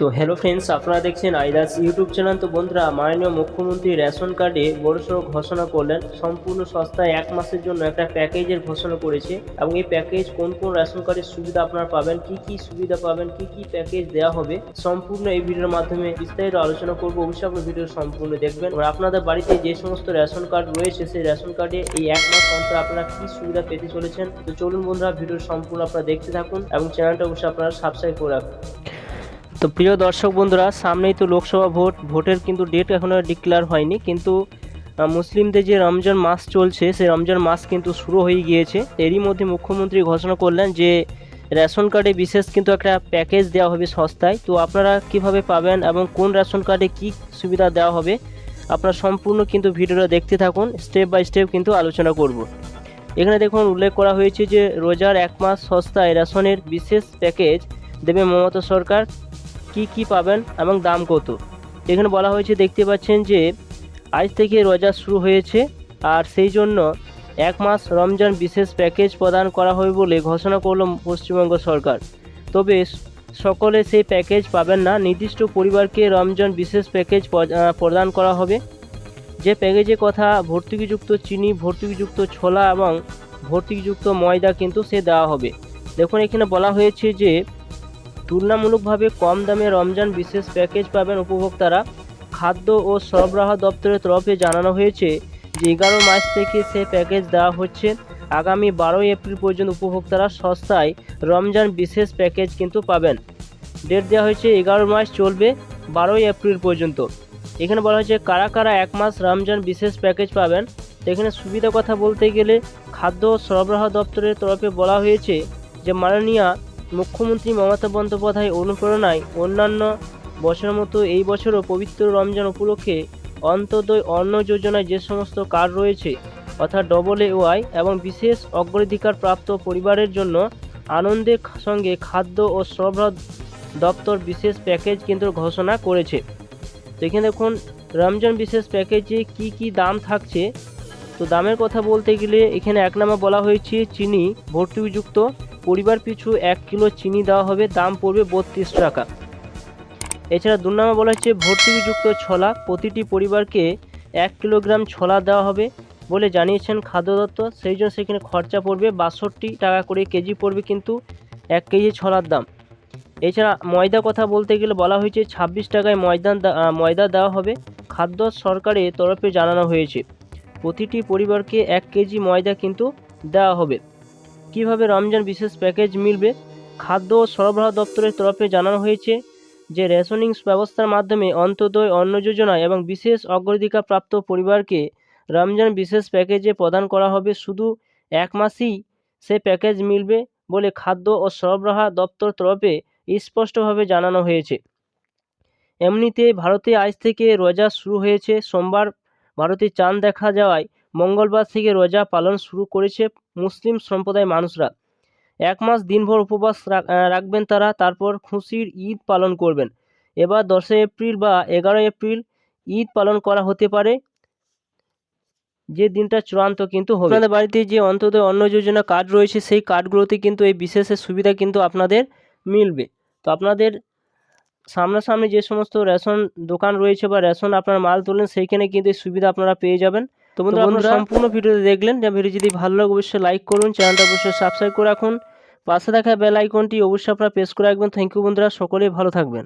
তো hello friends আপনারা দেখছেন আইদাস ইউটিউব চ্যানেল তো বন্ধুরা, মাননীয় মুখ্যমন্ত্রী রেশন কার্ডে বড়সড় ঘোষণা করলেন। সম্পূর্ণ সস্তায় এক মাসের জন্য একটা প্যাকেজের ঘোষণা করেছে। এবং এই প্যাকেজ কোন কোন রেশন কার্ডের সুবিধা আপনারা পাবেন, কি কি সুবিধা পাবেন, কি কি প্যাকেজ দেওয়া হবে, সম্পূর্ণ এই ভিডিওর মাধ্যমে বিস্তারিত আলোচনা করব। অবশ্যই আপনার ভিডিও সম্পূর্ণ দেখবেন। আর আপনাদের বাড়িতে যে সমস্ত রেশন কার্ড রয়েছে, সেই রেশন কার্ডে এই এক মাস অন্তর আপনারা কি সুবিধা পেতে চলেছেন? তো চলুন বন্ধুরা ভিডিও সম্পূর্ণ আপনারা দেখতে থাকুন। এবং চ্যানেলটা অবশ্যই আপনারা সাবস্ক্রাইব করে রাখুন। তো প্রিয় দর্শক বন্ধুরা, সামনেই তো লোকসভা ভোট। ভোটের কিন্তু ডেট এখনও ডিক্লেয়ার হয়নি, কিন্তু মুসলিমদের যে রমজান মাস চলছে, সেই রমজান মাস কিন্তু শুরু হয়ে গিয়েছে। এরই মধ্যে মুখ্যমন্ত্রী ঘোষণা করলেন যে, রেশন কার্ডে বিশেষ কিন্তু একটা প্যাকেজ দেওয়া হবে সস্তায়। তো আপনারা কীভাবে পাবেন এবং কোন রেশন কার্ডে কি সুবিধা দেওয়া হবে, আপনারা সম্পূর্ণ কিন্তু ভিডিওটা দেখতে থাকুন। স্টেপ বাই স্টেপ কিন্তু আলোচনা করব। এখানে দেখুন, উল্লেখ করা হয়েছে যে, রোজার এক মাস সস্তায় রেশনের বিশেষ প্যাকেজ দেবে মমতা সরকার। কি কি পাবেন এবং দাম কত? এখানে বলা হয়েছে, দেখতে পাচ্ছেন যে আজ থেকে রোজা শুরু হয়েছে আর সেই জন্য এক মাস রমজান বিশেষ প্যাকেজ প্রদান করা হবে বলে ঘোষণা করল পশ্চিমবঙ্গ সরকার। তবে সকলে সেই প্যাকেজ পাবেন না। নির্দিষ্ট পরিবারকে রমজান বিশেষ প্যাকেজ প্রদান করা হবে। যে প্যাকেজের কথা ভর্তুকিযুক্ত চিনি, ভর্তুকিযুক্ত ছোলা এবং ভর্তুকিযুক্ত ময়দা কিন্তু সে দেওয়া হবে। দেখুন, এখানে বলা হয়েছে যে তুলনামূলকভাবে কম দামে রমজান বিশেষ প্যাকেজ পাবেন উপভোক্তারা। খাদ্য ও সরবরাহ দপ্তরের তরফে জানানো হয়েছে যে এগারো মাস থেকে সে প্যাকেজ দেওয়া হচ্ছে। আগামী বারোই এপ্রিল পর্যন্ত উপভোক্তারা সস্তায় রমজান বিশেষ প্যাকেজ কিন্তু পাবেন। ডেট দেওয়া হয়েছে এগারো মাস চলবে বারোই এপ্রিল পর্যন্ত। এখানে বলা হয়েছে কারা কারা এক মাস রমজান বিশেষ প্যাকেজ পাবেন। এখানে সুবিধা কথা বলতে গেলে খাদ্য সরবরাহ দপ্তরের তরফে বলা হয়েছে যে মাননীয়া মুখ্যমন্ত্রী মমতা বন্দ্যোপাধ্যায় অনুপ্রেরণায় অন্যান্য বছরের মতো এই বছরও পবিত্র রমজান উপলক্ষে অন্তদয় অন্ন যোজনায় যে সমস্ত কার্ড রয়েছে, অর্থাৎ ডবল এ ওয়াই এবং বিশেষ অগ্রাধিকার প্রাপ্ত পরিবারের জন্য আনন্দের সঙ্গে খাদ্য ও সরবরাহ দপ্তর বিশেষ প্যাকেজ কিন্তু ঘোষণা করেছে। তো এখানে দেখুন, রমজান বিশেষ প্যাকেজে কি কি দাম থাকছে? তো দামের কথা বলতে গেলে এখানে এক নামে বলা হয়েছে, চিনি, ভর্তুকিযুক্ত পরিবার পিছু এক কিলো চিনি দেওয়া হবে, দাম পড়বে বত্রিশ টাকা। এছাড়া দু নম্বর বলা হচ্ছে ভর্তুকিযুক্ত ছোলা, প্রতিটি পরিবারকে এক কিলোগ্রাম ছোলা দেওয়া হবে বলে জানিয়েছেন খাদ্য দপ্তর সেই জন্য সেখানে খরচা পড়বে বাষট্টি টাকা করে কেজি পড়বে কিন্তু এক কেজি ছোলার দাম। এছাড়া ময়দা কথা বলতে গেলে বলা হয়েছে ছাব্বিশ টাকায় ময়দা ময়দা দেওয়া হবে। খাদ্য সরকারের তরফে জানানো হয়েছে, প্রতিটি পরিবারকে এক কেজি ময়দা কিন্তু দেওয়া হবে। কীভাবে রমজান বিশেষ প্যাকেজ মিলবে? খাদ্য ও সরবরাহ দপ্তরের তরফে জানানো হয়েছে যে রেশনিং ব্যবস্থার মাধ্যমে অন্তদয় অন্ন যোজনা এবং বিশেষ অগ্রাধিকার প্রাপ্ত পরিবারকে রমজান বিশেষ প্যাকেজে প্রদান করা হবে। শুধু এক মাসই সে প্যাকেজ মিলবে বলে খাদ্য ও সরবরাহ দপ্তর তরফে স্পষ্টভাবে জানানো হয়েছে। এমনিতে ভারতে আজ থেকে রোজা শুরু হয়েছে। সোমবার ভারতে চাঁদ দেখা যাওয়ায় মঙ্গলবার থেকে রোজা পালন শুরু করেছে মুসলিম সম্প্রদায়ের মানুষরা। এক মাস দিনভর উপবাস রাখবেন তারা, তারপর খুশির ঈদ পালন করবেন। এবার দশই এপ্রিল বা এগারোই এপ্রিল ঈদ পালন করা হতে পারে। যে দিনটা চূড়ান্ত কিন্তু হবে। আপনাদের বাড়িতে যে অন্তত অন্ন যোজনা কার্ড রয়েছে, সেই কার্ডগুলোতে কিন্তু এই বিশেষের সুবিধা কিন্তু আপনাদের মিলবে। তো আপনাদের সামনাসামনি যে সমস্ত রেশন দোকান রয়েছে বা রেশন আপনার মাল তোলেন সেইখানে কিন্তু এই সুবিধা আপনারা পেয়ে যাবেন। তো বন্ধুরা সম্পূর্ণ ভিডিওতে দেখলেন। যে ভিডিও যদি ভালো লাগে অবশ্যই লাইক করুন চ্যানেলটা অবশ্যই সাবস্ক্রাইব করে রাখুন। পাশে থাকা বেল আইকনটি অবশ্যই আপনারা প্রেস করে রাখবেন। থ্যাংক ইউ বন্ধুরা সকলেই ভালো থাকবেন।